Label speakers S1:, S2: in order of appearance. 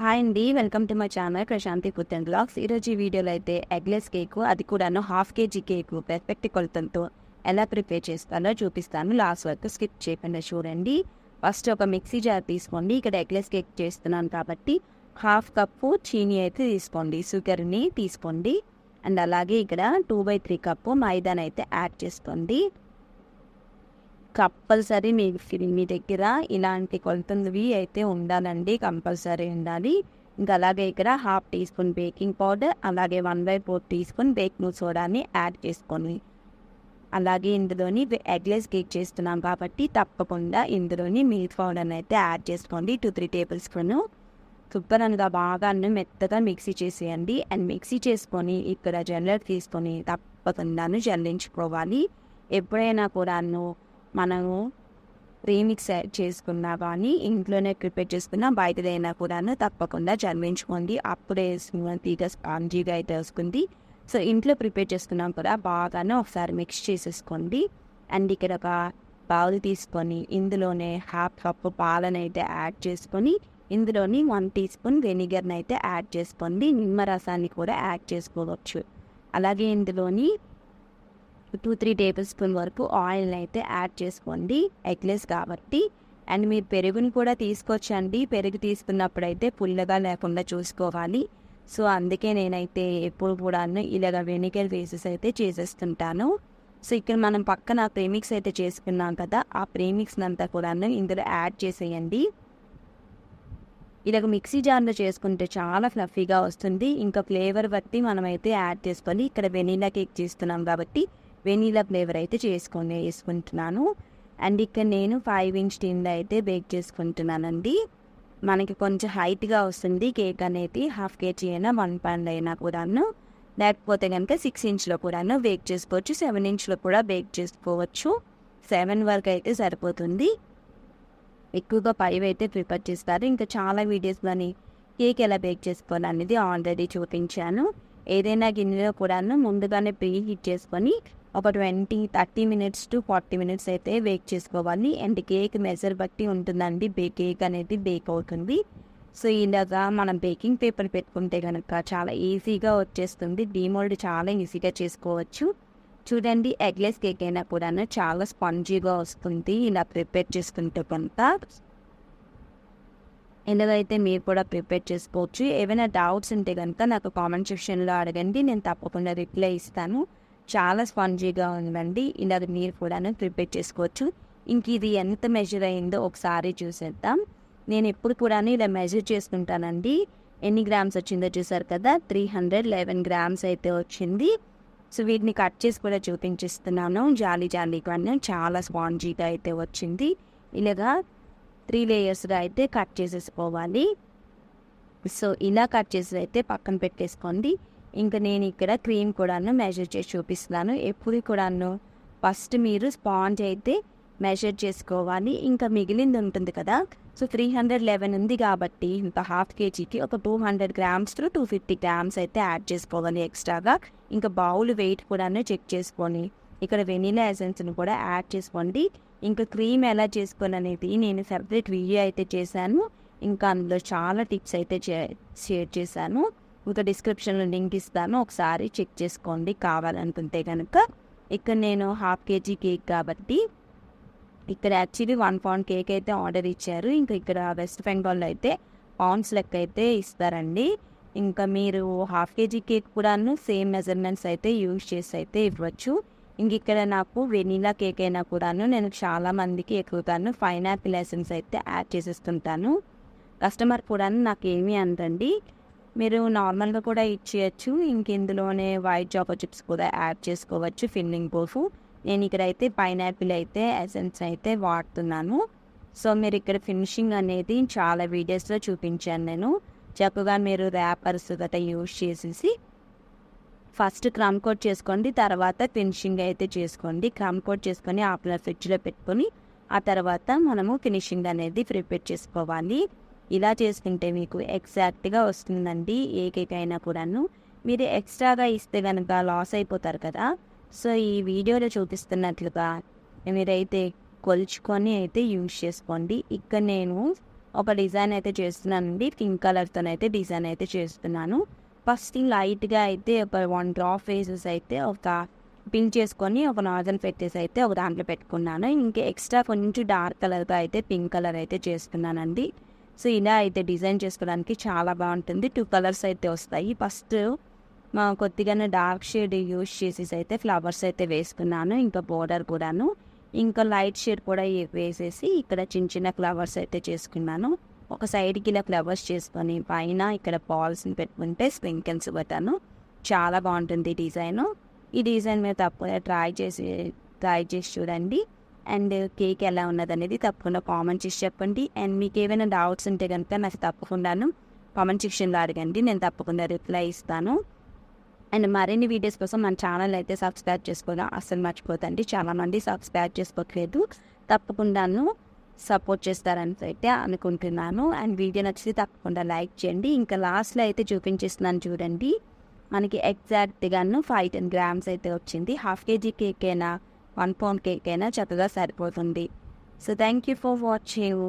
S1: Hi అండి welcome to my channel Prashanti food and blogs ఈరోజు ఈ వీడియోలో అయితే ఎగ్లెస్ కేక్ అది కూడాను హాఫ్ కేజీ కేక్ పెర్ఫెక్ట్ కొలతంతో ఎలా ప్రిపేర్ చేస్తానో చూపిస్తాను. లాస్ట్ వరకు స్కిప్ చేయకుండా చూడండి. ఫస్ట్ ఒక మిక్సీ జార్ తీసుకోండి. ఇక్కడ ఎగ్లెస్ కేక్ చేస్తున్నాను కాబట్టి హాఫ్ కప్పు చీనీ అయితే తీసుకోండి. షుగర్ని తీసుకోండి. అండ్ అలాగే ఇక్కడ టూ బై త్రీ కప్పు మైదాన్ అయితే యాడ్ చేసుకోండి. కంపల్సరీ మీ మీ దగ్గర ఇలాంటి కొలతలవి అయితే ఉండాలండి కంపల్సరీ ఉండాలి. ఇంకా అలాగే ఇక్కడ half teaspoon baking powder అలాగే one by four teaspoon baking సోడాని add చేసుకొని అలాగే ఇందులోని ఎగ్లెస్ కేక్ చేస్తున్నాం కాబట్టి తప్పకుండా ఇందులోని మిల్క్ పౌడర్ని అయితే యాడ్ చేసుకోండి. Two three tablespoon sugar అనగా బాగా అన్నం మెత్తగా మిక్సీ చేసేయండి. అండ్ మిక్సీ చేసుకొని ఇక్కడ జల్లెడ తీసుకొని తప్పకుండాను జల్లించుకోవాలి. ఎప్పుడైనా కూడాను మనము రీమిక్స్ చేసుకున్నా కానీ ఇంట్లోనే ప్రిపేర్ చేసుకున్నా బయటదైనా కూడాను తప్పకుండా జన్మించుకోండి. అప్పుడే తీగ స్పాంజీగా అయితే వస్తుంది. సో ఇంట్లో ప్రిపేర్ చేసుకున్నాం కూడా బాగానే ఒకసారి మిక్స్ చేసేసుకోండి. అండ్ ఇక్కడ ఒక బౌల్ తీసుకొని ఇందులోనే హాఫ్ కప్ పాలను అయితే యాడ్ చేసుకొని ఇందులోని వన్ టీ స్పూన్ వెనిగర్ని అయితే యాడ్ చేసుకోండి. నిమ్మరసాన్ని కూడా యాడ్ చేసుకోవచ్చు. అలాగే ఇందులోని టూ త్రీ టేబుల్ స్పూన్ వరకు ఆయిల్ని అయితే యాడ్ చేసుకోండి. ఎగ్లెస్ కాబట్టి. అండ్ మీరు పెరుగుని కూడా తీసుకొచ్చండి పెరుగు తీసుకున్నప్పుడు అయితే పుల్లగా లేకుండా చూసుకోవాలి. సో అందుకే నేనైతే ఎప్పుడు కూడా ఇలాగ వెనిగర్ వేసెస్ అయితే చేసేస్తుంటాను. సో ఇక్కడ మనం పక్కన ప్రేమిక్స్ అయితే చేసుకున్నాం కదా ఆ ప్రేమిక్స్ అంతా కూడా ఇందులో యాడ్ చేసేయండి. ఇలాగ మిక్సీ జార్లో చేసుకుంటే చాలా ఫ్లఫీగా వస్తుంది. ఇంకా ఫ్లేవర్ బట్టి మనమైతే యాడ్ చేసుకొని ఇక్కడ వెనీలా కేక్ చేస్తున్నాం కాబట్టి వెనీలా ఫ్లేవర్ అయితే చేసుకొని వేసుకుంటున్నాను. అండ్ ఇక్కడ నేను ఫైవ్ ఇంచ్ టిన్లో అయితే బేక్ చేసుకుంటున్నానండి. మనకి కొంచెం హైట్గా వస్తుంది కేక్ అనేది హాఫ్ కేజీ అయినా వన్ పౌండ్ అయినా కూడాను. లేకపోతే కనుక సిక్స్ ఇంచ్లో కూడాను బేక్ చేసుకోవచ్చు సెవెన్ ఇంచ్లో కూడా బేక్ చేసుకోవచ్చు. సెవెన్ వరకు అయితే సరిపోతుంది. ఎక్కువగా ఫైవ్ అయితే ప్రిపేర్ చేస్తారు. ఇంకా చాలా వీడియోస్లోని కేక్ ఎలా బేక్ చేసుకోవాలనేది ఆల్రెడీ చూపించాను. ఏదైనా గిన్నెలో కూడాను ముందుగానే ప్రీ హీట్ చేసుకొని ఒక twenty thirty minutes to forty minutes అయితే బేక్ చేసుకోవాలి. అండ్ కేక్ మెజర్ బట్టి ఉంటుందండి. బే కేక్ అనేది బేక్ అవుతుంది. సో ఇలాగా మనం బేకింగ్ పేపర్ పెట్టుకుంటే కనుక చాలా ఈజీగా వచ్చేస్తుంది. డీమోల్డ్ చాలా ఈజీగా చేసుకోవచ్చు. చూడండి ఎగ్లెస్ కేక్ అయినా కూడా చాలా స్పాంజీగా వస్తుంది. ఇలా ప్రిపేర్ చేసుకుంటే కొంత ఎందుకైతే మీరు కూడా ప్రిపేర్ చేసుకోవచ్చు. ఏమైనా డౌట్స్ ఉంటే కనుక నాకు కామెంట్ సెక్షన్లో అడగండి. నేను తప్పకుండా రిప్లై ఇస్తాను. చాలా స్పాంజీగా ఉందండి. ఇలాగ మీరు కూడా ప్రిపేర్ చేసుకోవచ్చు. ఇంక ఇది ఎంత మెజర్ అయిందో ఒకసారి చూసేద్దాం. నేను ఎప్పుడు కూడా ఇలా మెజర్ చేసుకుంటానండి ఎన్ని గ్రామ్స్ వచ్చిందో చూసారు కదా? త్రీ హండ్రెడ్ లెవెన్ గ్రామ్స్ అయితే వచ్చింది. సో వీటిని కట్ చేసి కూడా చూపించిస్తున్నాను. జాలీ జాలీ కానీ చాలా స్పాంజీగా అయితే వచ్చింది. ఇలాగా త్రీ లేయర్స్గా అయితే కట్ చేసేసుకోవాలి. సో ఇలా కట్ చేసి అయితే పక్కన పెట్టేసుకోండి. ఇంకా నేను ఇక్కడ క్రీమ్ కూడాను మెజర్ చేసి చూపిస్తున్నాను. ఎప్పుడు కూడాను ఫస్ట్ మీరు స్పాంజ్ అయితే మెజర్ చేసుకోవాలి. ఇంకా మిగిలింది ఉంటుంది కదా. సో త్రీ హండ్రెడ్ లెవెన్ ఉంది కాబట్టి ఇంకా హాఫ్ కేజీకి ఒక two hundred grams to two fifty grams అయితే యాడ్ చేసుకోవాలి ఎక్స్ట్రాగా ఇంకా బౌల్ వెయిట్ కూడాను చెక్ చేసుకొని ఇక్కడ వెనీలా ఎసెన్స్ని కూడా యాడ్ చేసుకోండి. ఇంకా క్రీమ్ ఎలా చేసుకోవాలి అనేది నేను సెపరేట్ వీడియో అయితే చేశాను. ఇంకా అందులో చాలా టిప్స్ అయితే షేర్ చేశాను. ఇంకా డిస్క్రిప్షన్లో లింక్ ఇస్తాను. ఒకసారి చెక్ చేసుకోండి కావాలనుకుంటే కనుక ఇక్కడ నేను హాఫ్ కేజీ కేక్ కాబట్టి ఇక్కడ యాక్చువల్లీ వన్ పౌండ్ కేక్ అయితే ఆర్డర్ ఇచ్చారు. ఇంకా ఇక్కడ వెస్ట్ బెంగాల్లో అయితే పౌండ్స్ లెక్క అయితే ఇస్తారండి. ఇంకా మీరు హాఫ్ కేజీ కేక్ కూడాను సేమ్ మెజర్మెంట్స్ అయితే యూజ్ చేసి అయితే ఇవ్వచ్చు. ఇంక ఇక్కడ నాకు వెనీలా కేక్ అయినా కూడాను నేను చాలా మందికి ఎక్కువగాను పైనాపిల్ ఎసెన్స్ అయితే యాడ్ చేసేస్తుంటాను. కస్టమర్ కూడాను నాకు ఏమీ అందండి మీరు నార్మల్గా కూడా ఇచ్చేయచ్చు ఇంక ఇందులోనే వైట్ చాకో చిప్స్ కూడా యాడ్ చేసుకోవచ్చు. ఫిల్లింగ్ పోఫు నేను ఇక్కడ అయితే పైనాపిల్ అయితే ఎసెన్స్ అయితే వాడుతున్నాను. సో మీరు ఇక్కడ ఫినిషింగ్ అనేది చాలా వీడియోస్లో చూపించాను నేను. చక్కగా మీరు ర్యాపర్స్ గట్రా యూజ్ చేసేసి ఫస్ట్ క్రమ్ కోట్ చేసుకోండి. తర్వాత ఫినిషింగ్ అయితే చేసుకోండి. క్రమ్ కోట్ చేసుకొని ఆపల ఫ్రిడ్జ్లో పెట్టుకొని ఆ తర్వాత మనము ఫినిషింగ్ అనేది ప్రిపేర్ చేసుకోవాలి. ఇలా చేసుకుంటే మీకు ఎగ్జాక్ట్గా వస్తుందండి ఏ కేక్ అయినా కూడాను. మీరు ఎక్స్ట్రాగా ఇస్తే కనుక లాస్ అయిపోతారు కదా. సో ఈ వీడియోలో చూపిస్తున్నట్లుగా మీరైతే కొలుచుకొని అయితే యూజ్ చేసుకోండి. ఇక్కడ నేను ఒక డిజైన్ అయితే చేస్తున్నానండి పింక్ కలర్తోనైతే డిజైన్ అయితే చేస్తున్నాను. ఫస్ట్ లైట్గా అయితే ఒక వన్ డ్రాప్ ఫేసెస్ అయితే ఒక పింక్ చేసుకొని ఒక నార్జన్ పెట్టేసి అయితే ఒక దాంట్లో పెట్టుకున్నాను. ఇంకా ఎక్స్ట్రా కొంచెం డార్క్ కలర్తో అయితే పింక్ కలర్ అయితే చేస్తున్నానండి. సో ఇలా అయితే డిజైన్ చేసుకోవడానికి చాలా బాగుంటుంది. టూ కలర్స్ అయితే వస్తాయి. ఫస్ట్ మా కొద్దిగానే డార్క్ షేడ్ యూస్ చేసేసి అయితే ఫ్లవర్స్ అయితే వేసుకున్నాను. ఇంకా బోర్డర్ కూడాను. ఇంకా లైట్ షేడ్ కూడా వేసేసి ఇక్కడ చిన్న చిన్న ఫ్లవర్స్ అయితే చేసుకున్నాను. ఒక సైడ్కి ఇలా ఫ్లవర్స్ చేసుకొని పైన ఇక్కడ బాల్స్ని పెట్టుకుంటే స్ప్రింకిల్స్ పెట్టాను చాలా బాగుంటుంది డిజైను. ఈ డిజైన్ మీరు తప్పకుండా ట్రై చేసి ట్రై చేసి చూడండి. అండ్ కేక్ ఎలా ఉన్నది అనేది తప్పకుండా కామెంట్ చేసి చెప్పండి. అండ్ మీకు ఏమైనా డౌట్స్ ఉంటే కనుక నాకు తప్పకుండాను కామెంట్ సెక్షన్లో అడగండి. నేను తప్పకుండా రిప్లై ఇస్తాను. అండ్ మరిన్ని వీడియోస్ కోసం మన ఛానల్ అయితే సబ్స్క్రైబ్ చేసుకోవడం అస్సలు మర్చిపోతండి. చాలామంది సబ్స్క్రైబ్ చేసుకోవట్లేదు తప్పకుండాను సపోర్ట్ చేస్తారని అయితే అనుకుంటున్నాను. అండ్ వీడియో నచ్చితే తప్పకుండా లైక్ చేయండి. ఇంకా లాస్ట్లో అయితే చూపించేస్తున్నాను చూడండి. మనకి ఎగ్జాక్ట్గాను ఫైవ్ టెన్ గ్రామ్స్ అయితే వచ్చింది. హాఫ్ కేజీ కేక్ అయినా వన్ పౌండ్ కేక్ అయినా చక్కగా సరిపోతుంది. So thank you for watching